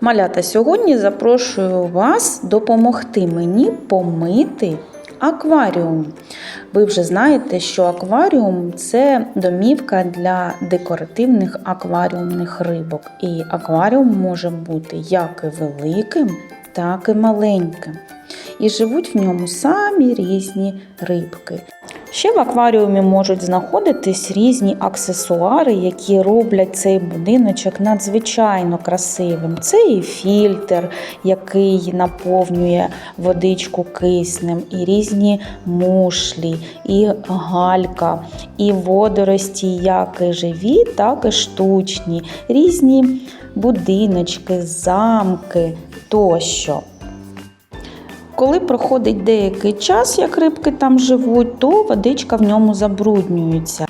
Малята, сьогодні запрошую вас допомогти мені помити акваріум. Ви вже знаєте, що акваріум це домівка для декоративних акваріумних рибок. І акваріум може бути як і великим, так і маленьким. І живуть в ньому самі різні рибки. Ще в акваріумі можуть знаходитись різні аксесуари, які роблять цей будиночок надзвичайно красивим. Це і фільтр, який наповнює водичку киснем, і різні мушлі, і галька, і водорості, як і живі, так і штучні, різні будиночки, замки тощо. Коли проходить деякий час, як рибки там живуть, то водичка в ньому забруднюється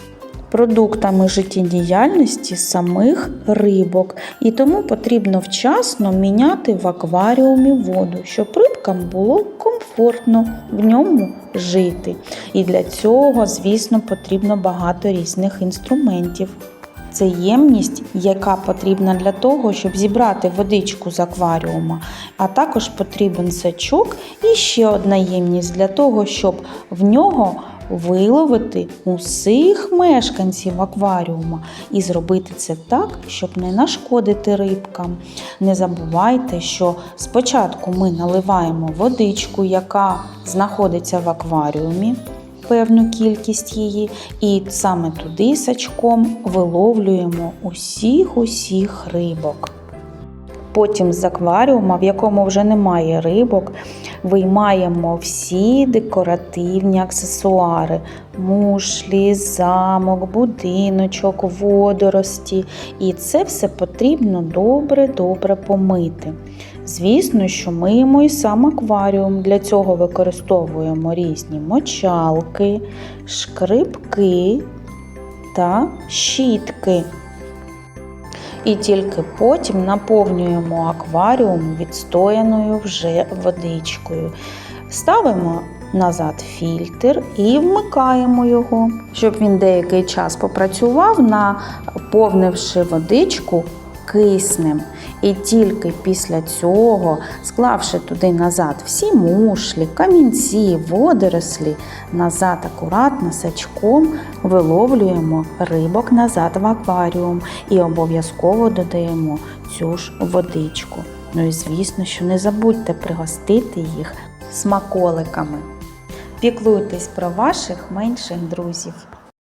продуктами життєдіяльності самих рибок, і тому потрібно вчасно міняти в акваріумі воду, щоб рибкам було комфортно в ньому жити. І для цього, звісно, потрібно багато різних інструментів. Це ємність, яка потрібна для того, щоб зібрати водичку з акваріума, а також потрібен сачок і ще одна ємність для того, щоб в нього виловити усіх мешканців акваріума і зробити це так, щоб не нашкодити рибкам. Не забувайте, що спочатку ми наливаємо водичку, яка знаходиться в акваріумі певну кількість її, і саме туди сачком виловлюємо усіх-усіх рибок. Потім з акваріума, в якому вже немає рибок, виймаємо всі декоративні аксесуари: мушлі, замок, будиночок, водорості. І це все потрібно добре-добре помити. Звісно, що миємо і сам акваріум. Для цього використовуємо різні мочалки, шкрипки та щітки. І тільки потім наповнюємо акваріум відстояною вже водичкою. Ставимо назад фільтр і вмикаємо його, щоб він деякий час попрацював, наповнивши водичку киснем. І тільки після цього, склавши туди назад всі мушлі, камінці, водорослі, назад акуратно сачком виловлюємо рибок назад в акваріум і обов'язково додаємо цю ж водичку. Ну і звісно, що не забудьте пригостити їх смаколиками. Піклуйтесь про ваших менших друзів.